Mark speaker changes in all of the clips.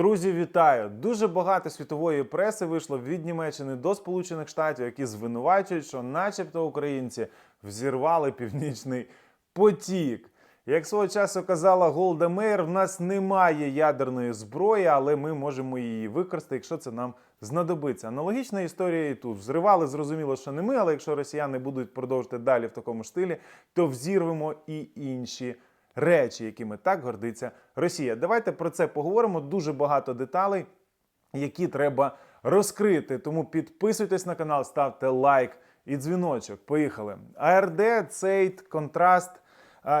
Speaker 1: Друзі, вітаю! Дуже багато світової преси вийшло від Німеччини до Сполучених Штатів, які звинувачують, що, начебто, українці взірвали північний потік. Як свого часу казала Голда Меєр, в нас немає ядерної зброї, але ми можемо її використати, якщо це нам знадобиться. Аналогічна історія і тут. Взривали, зрозуміло, що не ми, але якщо росіяни будуть продовжувати далі в такому стилі, то взірвемо і інші речі, якими так гордиться Росія. Давайте про це поговоримо. Дуже багато деталей, які треба розкрити. Тому підписуйтесь на канал, ставте лайк і дзвіночок. Поїхали. АРД, Цейт, Контраст.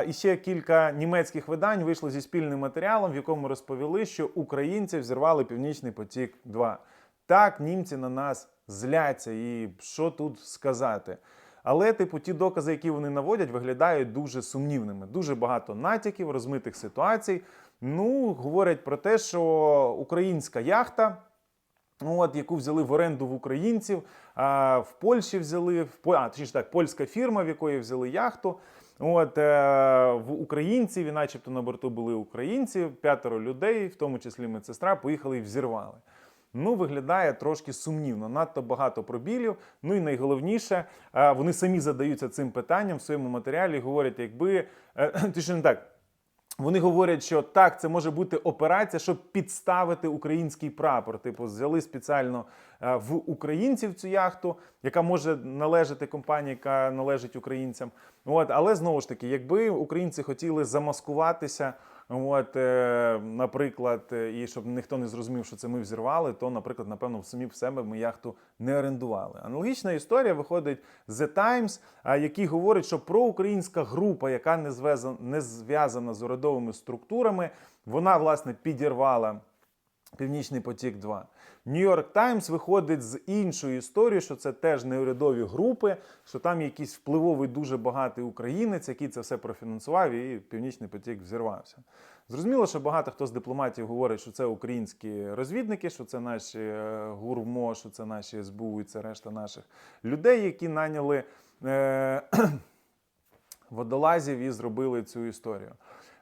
Speaker 1: І ще кілька німецьких видань вийшли зі спільним матеріалом, в якому розповіли, що українці взірвали Північний потік 2 Так, німці на нас зляться, і що тут сказати. Але, типу, ті докази, які вони наводять, виглядають дуже сумнівними. Дуже багато натяків, розмитих ситуацій. Ну, говорять про те, що українська яхта. От, яку взяли в оренду в українців, а в Польщі взяли, в а, точніше так, польська фірма, в якої взяли яхту. От, е, в українців, і начебто на борту були українці, п'ятеро людей, в тому числі медсестра, поїхали і взірвали. Ну, виглядає трошки сумнівно, надто багато пробілів. Ну і найголовніше, е, вони самі задаються цим питанням в своєму матеріалі. Говорять, якби е, точніше не так. Вони говорять, що так, це може бути операція, щоб підставити український прапор. Типу, взяли спеціально е, в українців цю яхту, яка може належати компанії, яка належить українцям. От, але знову ж таки, якби українці хотіли замаскуватися, от, е, наприклад, е, і щоб ніхто не зрозумів, що це ми взірвали, то, наприклад, напевно, самі в себе ми яхту не орендували. Аналогічна історія виходить з The Times, який говорить, що проукраїнська група, яка не зв'язана з урядовими структурами, вона власне підірвала. Північний потік 2 Нью-Йорк Таймс виходить з іншою історією, що це теж неурядові групи, що там якийсь впливовий дуже багатий українець, який це все профінансував, і Північний потік взірвався. Зрозуміло, що багато хто з дипломатів говорить, що це українські розвідники, що це наші е, гурмо, що це наші СБУ і це решта наших людей, які наняли е- водолазів і зробили цю історію.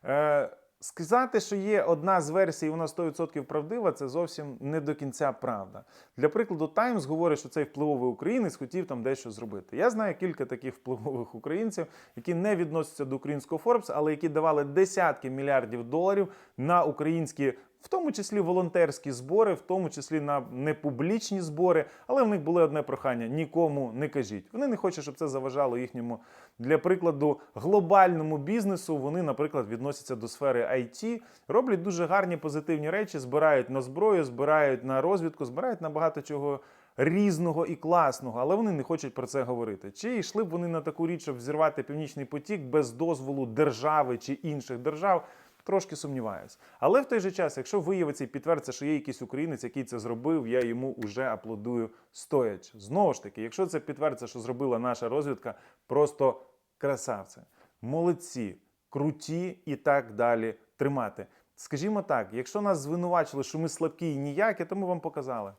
Speaker 1: Е- Сказати, що є одна з версій, вона 100% правдива, це зовсім не до кінця правда. Для прикладу, Таймс говорить, що цей впливовий українець хотів там дещо зробити. Я знаю кілька таких впливових українців, які не відносяться до українського Форбс, але які давали десятки мільярдів доларів на українські. В тому числі волонтерські збори, в тому числі на непублічні збори, але в них було одне прохання: нікому не кажіть. Вони не хочуть, щоб це заважало їхньому, для прикладу, глобальному бізнесу. Вони, наприклад, відносяться до сфери IT, роблять дуже гарні позитивні речі, збирають на зброю, збирають на розвідку, збирають на багато чого. Різного і класного, але вони не хочуть про це говорити. Чи йшли б вони на таку річ, щоб взірвати північний потік без дозволу держави чи інших держав? Трошки сумніваюсь. Але в той же час, якщо виявиться і підтвердиться, що є якийсь українець, який це зробив, я йому вже аплодую стоячи. Знову ж таки, якщо це підтвердиться, що зробила наша розвідка, просто красавці, молодці, круті і так далі тримати. Скажімо так, якщо нас звинувачили, що ми слабкі і ніякі, то ми вам показали.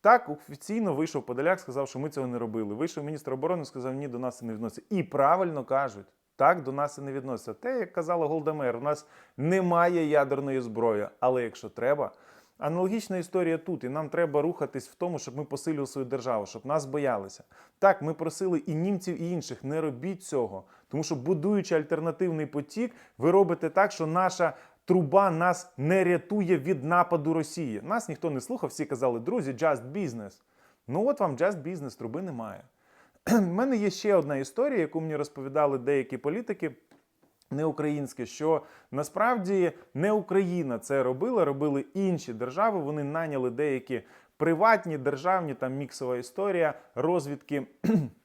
Speaker 1: Так, офіційно вийшов Подоляк, сказав, що ми цього не робили. Вийшов міністр оборони, сказав, ні, до нас це не відноситься. І правильно кажуть, так, до нас це не відноситься. Те, як казала Голда Меїр, у нас немає ядерної зброї, але якщо треба. Аналогічна історія тут, і нам треба рухатись в тому, щоб ми посилювали свою державу, щоб нас боялися. Так, ми просили і німців, і інших, не робіть цього. Тому що, будуючи альтернативний потік, ви робите так, що наша труба нас не рятує від нападу Росії. Нас ніхто не слухав, всі казали, друзі, just business. Ну от вам just business, труби немає. У мене є ще одна історія, яку мені розповідали деякі політики. Не українське, що насправді не Україна це робила, робили інші держави. Вони наняли деякі приватні державні там міксова історія розвідки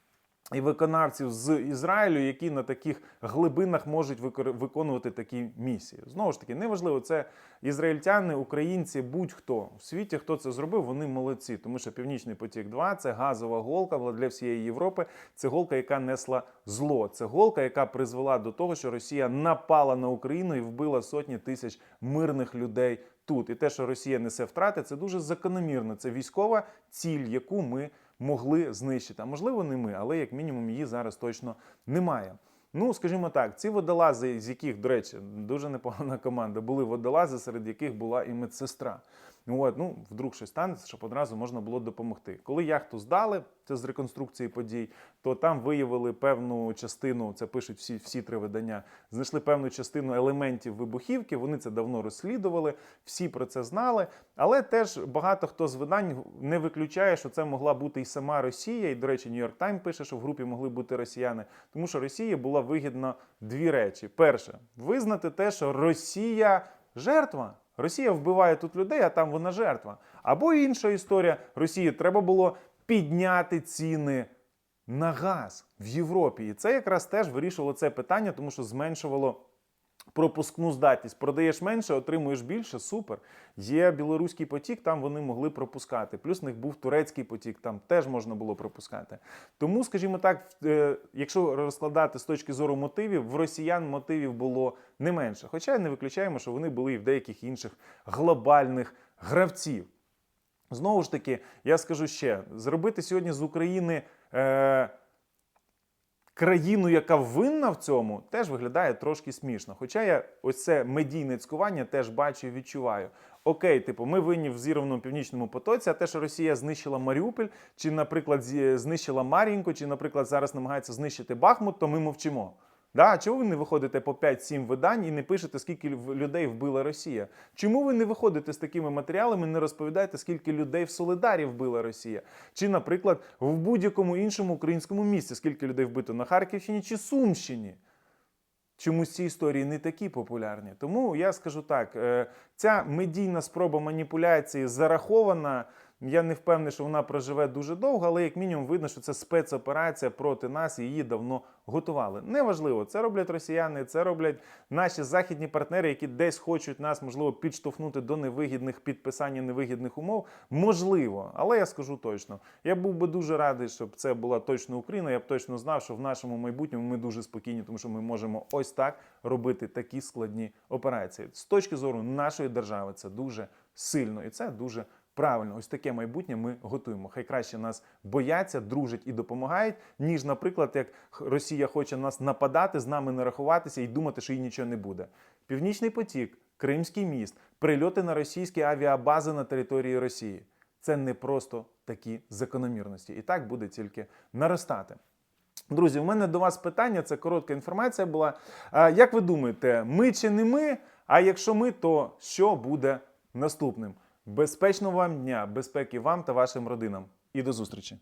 Speaker 1: і виконавців з Ізраїлю, які на таких глибинах можуть виконувати такі місії. Знову ж таки, неважливо, це ізраїльтяни, українці, будь-хто в світі, хто це зробив, вони молодці. Тому що Північний потік 2 це газова голка для всієї Європи. Це голка, яка несла зло. Це голка, яка призвела до того, що Росія напала на Україну і вбила сотні тисяч мирних людей тут. І те, що Росія несе втрати, це дуже закономірно. Це військова ціль, яку ми могли знищити. А можливо, не ми, але як мінімум її зараз точно немає. Ну, скажімо так, ці водолази, з яких, до речі, дуже непогана команда, були водолази, серед яких була і медсестра. От, ну, вдруг щось станеться, щоб одразу можна було допомогти. Коли яхту здали, це з реконструкції подій, то там виявили певну частину, це пишуть всі, всі три видання, знайшли певну частину елементів вибухівки. Вони це давно розслідували, всі про це знали. Але теж багато хто з видань не виключає, що це могла бути і сама Росія. І, до речі, Нью-Йорк Тайм пише, що в групі могли бути росіяни, тому що Росії була вигідна дві речі: перше, визнати те, що Росія жертва. Росія вбиває тут людей, а там вона жертва. Або інша історія: Росії треба було підняти ціни на газ в Європі. І це якраз теж вирішувало це питання, тому що зменшувало. Пропускну здатність продаєш менше, отримуєш більше. Супер. Є білоруський потік, там вони могли пропускати. Плюс в них був турецький потік, там теж можна було пропускати. Тому, скажімо так, е, якщо розкладати з точки зору мотивів, в росіян мотивів було не менше. Хоча не виключаємо, що вони були і в деяких інших глобальних гравців. Знову ж таки, я скажу ще: зробити сьогодні з України. Е, країну, яка винна в цьому, теж виглядає трошки смішно. Хоча я ось це медійне цькування теж бачу і відчуваю. Окей, типу, ми винні в зірваному північному потоці, а те, що Росія знищила Маріуполь, чи, наприклад, знищила Мар'їнку, чи, наприклад, зараз намагається знищити Бахмут, то ми мовчимо. Да? Чому ви не виходите по 5-7 видань і не пишете, скільки лю- людей вбила Росія? Чому ви не виходите з такими матеріалами, не розповідаєте, скільки людей в Солидарі вбила Росія? Чи, наприклад, в будь-якому іншому українському місті, скільки людей вбито на Харківщині чи Сумщині? Чомусь ці історії не такі популярні. Тому я скажу так: е, ця медійна спроба маніпуляції зарахована. Я не впевнений, що вона проживе дуже довго, але як мінімум видно, що це спецоперація проти нас її давно готували. Неважливо, це роблять росіяни, це роблять наші західні партнери, які десь хочуть нас, можливо, підштовхнути до невигідних підписання невигідних умов. Можливо, але я скажу точно. Я був би дуже радий, щоб це була точно Україна. Я б точно знав, що в нашому майбутньому ми дуже спокійні, тому що ми можемо ось так робити такі складні операції. З точки зору нашої держави, це дуже сильно і це дуже. Правильно, ось таке майбутнє ми готуємо. Хай краще нас бояться, дружать і допомагають, ніж, наприклад, як Росія хоче нас нападати, з нами не рахуватися і думати, що їй нічого не буде. Північний потік, Кримський міст, прильоти на російські авіабази на території Росії. Це не просто такі закономірності. І так буде тільки наростати. Друзі, у мене до вас питання. Це коротка інформація була. Як ви думаєте, ми чи не ми? А якщо ми, то що буде наступним? Безпечного вам дня, безпеки вам та вашим родинам. І до зустрічі!